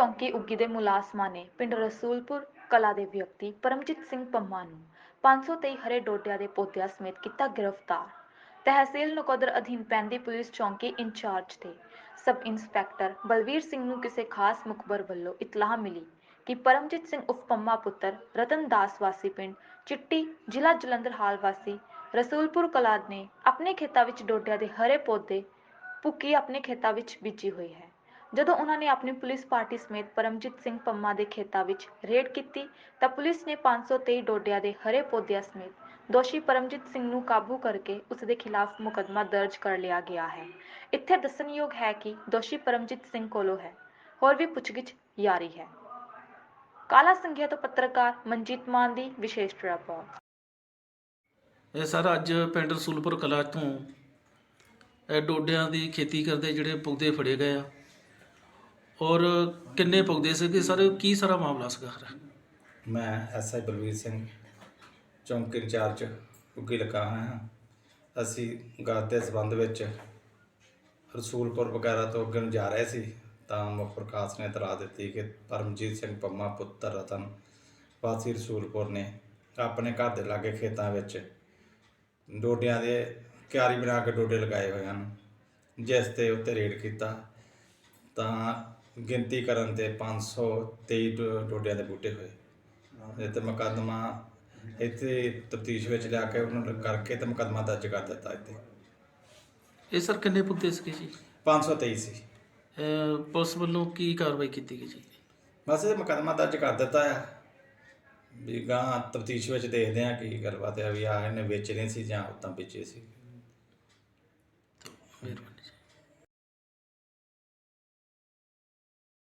ਮੌਜੂਦਗੀ ਦੇ ਮੁਲਾਜ਼ਮਾਂ ਨੇ ਪਿੰਡ ਰਸੂਲਪੁਰ ਕਲਾ ਦੇ ਵਿਅਕਤੀ ਪਰਮਜੀਤ ਸਿੰਘ ਪੰਮਾ ਨੂੰ 523 ਹਰੇ ਡੋਡਿਆਂ ਦੇ ਪੌਦਿਆਂ ਸਮੇਤ ਕੀਤਾ ਗ੍ਰਿਫਤਾਰ। ਤਹਿਸੀਲ ਨਕੋਦਰ ਅਧੀਨ ਪੈਂਦੀ ਪੁਲਿਸ ਚੌਂਕੀ ਇੰਚਾਰਜ ਤੇ ਸਬ ਇੰਸਪੈਕਟਰ ਬਲਵੀਰ ਸਿੰਘ ਨੂੰ ਕਿਸੇ ਖਾਸ ਮੁਖਬਰ ਵੱਲੋਂ ਇਤਲਾਹ ਮਿਲੀ ਕਿ ਪਰਮਜੀਤ ਸਿੰਘ ਉਫ ਪੰਮਾ ਪੁੱਤਰ ਰਤਨ ਦਾਸ ਵਾਸੀ ਪਿੰਡ ਚਿੱਟੀ ਜ਼ਿਲ੍ਹਾ ਜਲੰਧਰ ਹਾਲ ਵਾਸੀ ਰਸੂਲਪੁਰ ਕਲਾ ਨੇ ਆਪਣੇ ਖੇਤਾਂ ਵਿੱਚ ਡੋਡਿਆਂ ਦੇ ਹਰੇ ਪੌਦੇ ਭੁੱਕੀ ਆਪਣੇ ਖੇਤਾਂ ਵਿੱਚ ਬੀਜੀ ਹੋਈ ਹੈ। ਜਦੋਂ ਉਹਨਾਂ ਨੇ ਆਪਣੀ ਪੁਲਿਸ ਪਾਰਟੀ ਸਮੇਤ ਪਰਮਜੀਤ ਸਿੰਘ ਪੰਮਾ ਦੇ ਖੇਤਾਂ ਵਿੱਚ ਰੇਡ ਕੀਤੀ, ਤਾਂ ਪੁਲਿਸ ਨੇ 523 ਡੋਡਿਆਂ ਦੇ ਹਰੇ ਪੌਦਿਆਂ ਸਮੇਤ ਦੋਸ਼ੀ ਪਰਮਜੀਤ ਸਿੰਘ ਨੂੰ ਕਾਬੂ ਕਰਕੇ ਉਸ ਦੇ ਖਿਲਾਫ ਮੁਕੱਦਮਾ ਦਰਜ ਕਰ ਲਿਆ ਗਿਆ ਹੈ। ਇੱਥੇ ਦੱਸਣਯੋਗ ਹੈ ਕਿ ਦੋਸ਼ੀ ਪਰਮਜੀਤ ਸਿੰਘ ਕੋਲੋਂ ਹੈ, ਹੋਰ ਵੀ ਪੁੱਛਗਿੱਛ ਜਾਰੀ ਹੈ। ਕਾਲਾ ਸੰਘਿਆ ਤੋਂ ਪੱਤਰਕਾਰ ਮਨਜੀਤ ਮਾਨ ਦੀ ਵਿਸ਼ੇਸ਼ ਰਿਪੋਰਟ। ਇਹ ਸਰ, ਅੱਜ ਪਿੰਡ ਰਸੂਲਪੁਰ ਕਲਾ ਤੋਂ ਇਹ ਡੋਡਿਆਂ ਦੀ ਖੇਤੀ ਕਰਦੇ ਜਿਹੜੇ ਪੌਦੇ ਫੜੇ ਗਏ ਆ। ਔਰ ਕਿੰਨੇ ਪੌਦੇ ਸੀਗੇ? ਸਰ, ਕੀ ਸਾਰਾ ਮਾਮਲਾ ਸੀਗਾ ਸਰ? ਮੈਂ ਐਸਆਈ ਬਲਵੀਰ ਸਿੰਘ, ਚੌਂਕ ਇੰਚਾਰਜ ਉੱਗੀ ਲਗਾ ਹੋਇਆ ਹਾਂ ਅਸੀਂ ਗੱਲ ਦੇ ਸੰਬੰਧ ਵਿੱਚ ਰਸੂਲਪੁਰ ਵਗੈਰਾ ਤੋਂ ਅੱਗੇ ਨੂੰ ਜਾ ਰਹੇ ਸੀ, ਤਾਂ ਮੁਖ ਪ੍ਰਕਾਸ਼ ਨੇ ਇਤਲਾਹ ਦਿੱਤੀ ਕਿ ਪਰਮਜੀਤ ਸਿੰਘ ਪੰਮਾ ਪੁੱਤਰ ਰਤਨ ਵਾਸੀ ਰਸੂਲਪੁਰ ਨੇ ਆਪਣੇ ਘਰ ਦੇ ਲਾਗੇ ਖੇਤਾਂ ਵਿੱਚ ਡੋਡਿਆਂ ਦੇ ਕਿਆਰੀ ਬਣਾ ਕੇ ਡੋਡੇ ਲਗਾਏ ਹੋਏ ਹਨ। ਜਿਸ ਤੇ ਉੱਤੇ ਰੇਡ ਕੀਤਾ ਤਾਂ ਗਿਣਤੀ ਕਰਨ ਤੇ 523 ਡੋ- ਡੋਡਿਆਂ ਦੇ ਬੂਟੇ ਹੋਏ। ਇਹ ਤੇ ਮੁਕੱਦਮਾ ਇੱਥੇ ਤਫਤੀਸ਼ ਵਿੱਚ ਲਿਆ ਕੇ ਉਹਨੂੰ ਕਰਕੇ ਤੇ ਮੁਕੱਦਮਾ ਦਰਜ ਕਰ ਦਿੱਤਾ ਇੱਥੇ। ਇਹ ਸਰ ਕਿੰਨੇ ਪੌਦੇ ਸੀਗੇ ਜੀ? 523 ਸੀ ਪੁਲਿਸ ਵੱਲੋਂ ਕੀ ਕਾਰਵਾਈ ਕੀਤੀ ਗਈ ਜੀ? ਬਸ ਇਹ ਮੁਕੱਦਮਾ ਦਰਜ ਕਰ ਦਿੱਤਾ ਆ। ਵੀ ਗਾਂ ਤਫਤੀਸ਼ ਵਿੱਚ ਦੇਖਦੇ ਆ ਕੀ ਗੱਲਬਾਤ ਆ ਵੀ ਆ ਇਹਨੇ ਵੇਚਣੇ ਸੀ ਜਾਂ ਉਤਾਂ ਵੇਚੇ ਸੀ।